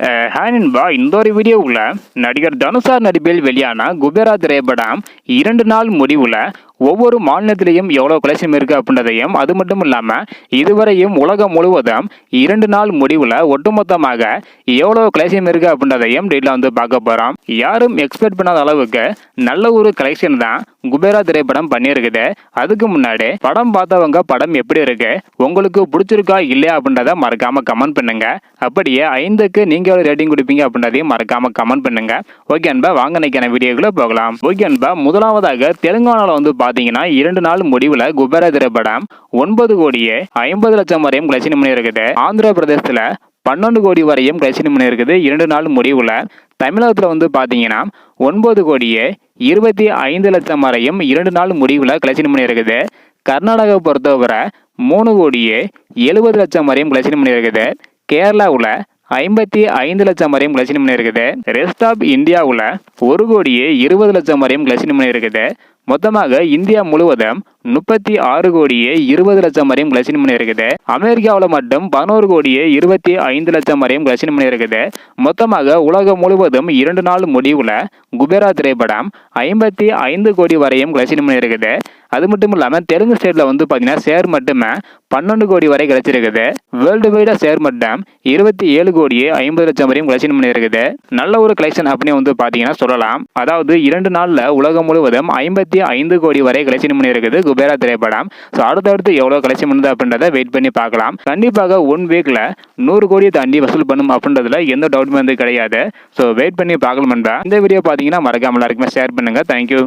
Hi நண்பா இந்த ஒரு வீடியோவில் நடிகர் தனுஷார் நடிப்பில் வெளியான குபேரா திரைப்படம் இரண்டு நாள் முடிவில் ஒவ்வொரு மாநிலத்திலையும் எவ்வளோ கலெக்ஷன் இருக்குது அப்படின்றதையும் அது மட்டும் இல்லாமல் இதுவரையும் உலகம் முழுவதும் இரண்டு நாள் முடிவில் ஒட்டுமொத்தமாக எவ்வளோ கலெக்ஷன் இருக்குது அப்படின்றதையும் டீட்டில் வந்து பார்க்க போகிறோம் யாரும் எக்ஸ்பெக்ட் பண்ணாத அளவுக்கு நல்ல ஒரு கலெக்ஷன் தான் குபேரா திரைப்படம் பண்ணியிருக்குது. அதுக்கு முன்னாடி படம் பார்த்தவங்க படம் எப்படி இருக்கு உங்களுக்கு பிடிச்சிருக்கா இல்லையா அப்படின்றத மறக்காம கமெண்ட் பண்ணுங்க. அப்படியே ஐந்துக்கு நீங்க எவ்வளவு ரேட்டிங் கொடுப்பீங்க அப்படின்றதையும் மறக்காம கமெண்ட் பண்ணுங்க. ஓகே அன்பா வாங்க நினைக்கிற வீடியோக்குள்ள போகலாம். ஓகே அன்பா முதலாவதாக தெலுங்கானால வந்து பாத்தீங்கன்னா இரண்டு நாள் முடிவுல குபேரா திரைப்படம் ஒன்பது கோடியே ஐம்பது லட்சம் வரையும் கலெக்ஷன் பண்ணி இருக்குது. ஆந்திர பிரதேசத்துல பன்னெண்டு கோடி வரையும் கலெக்ஷன் பண்ணி இருக்குது இரண்டு நாள் முடிவுல. தமிழகத்தில் வந்து பார்த்தீங்கன்னா ஒன்பது கோடியே இருபத்தி ஐந்து லட்சம் வரையும் இரண்டு நாள் முடிவில் கலெக்ஷன் பண்ணி இருக்குது. கர்நாடகாவை பொறுத்தவரை மூணு கோடியே எழுபது லட்சம் வரையும் கலெக்ஷன் பண்ணி இருக்குது. கேரளாவில் ஐம்பத்தி ஐந்து லட்சம் வரையும் கலெக்ஷன் பண்ணி இருக்குது. ரெஸ்ட் ஆஃப் இந்தியாவில் ஒரு கோடியே இருபது லட்சம் வரையும் கலெக்ஷன் பண்ணி இருக்குது. மொத்தமாக இந்தியா முழுவதும் முப்பத்தி ஆறு கோடியே இருபது லட்சம் வரையும் கிளசின் மணி இருக்குது. அமெரிக்காவில் மட்டும் பதினோரு கோடியே இருபத்தி ஐந்து லட்சம் வரையும் கிளசின் மணி இருக்குது. மொத்தமாக உலகம் முழுவதும் இரண்டு நாள் முடிவில் குபேரா திரைப்படம் ஐம்பத்தி ஐந்து கோடி வரையும் கிளசின் மணி இருக்குது. அது மட்டும் இல்லாமல் தெலுங்கு ஸ்டேட்டில் வந்து பார்த்தீங்கன்னா ஷேர் மட்டுமே பன்னெண்டு கோடி வரை கிடைச்சிருக்குது வேர்ல்டு வைடாக ஷேர் மட்டும் இருபத்தி ஏழு கோடியே ஐம்பது லட்சம் வரையும் கலெக்ஷன் பண்ணி இருக்குது. நல்ல ஒரு கலெக்ஷன் அப்படின்னு வந்து பார்த்தீங்கன்னா சொல்லலாம். அதாவது இரண்டு நாளில் உலகம் முழுவதும் ஐம்பத்தி ஐந்து கோடி வரை கலெக்ஷன் பண்ணியிருக்குது குபேரா திரைப்படம். ஸோ அடுத்தடுத்து எவ்வளோ கலெக்ஷன் பண்ணுது அப்படின்றத வெயிட் பண்ணி பார்க்கலாம். கண்டிப்பாக ஒன் வீக்கில் நூறு கோடியை தாண்டி வசூல் பண்ணும் அப்படின்றதுல எந்த டவுட்டுமே வந்து கிடையாது. ஸோ வெயிட் பண்ணி பார்க்கலாம் இந்த வீடியோ பார்த்தீங்கன்னா மறக்காமல் எல்லாருக்குமே ஷேர் பண்ணுங்கள் தேங்க்யூ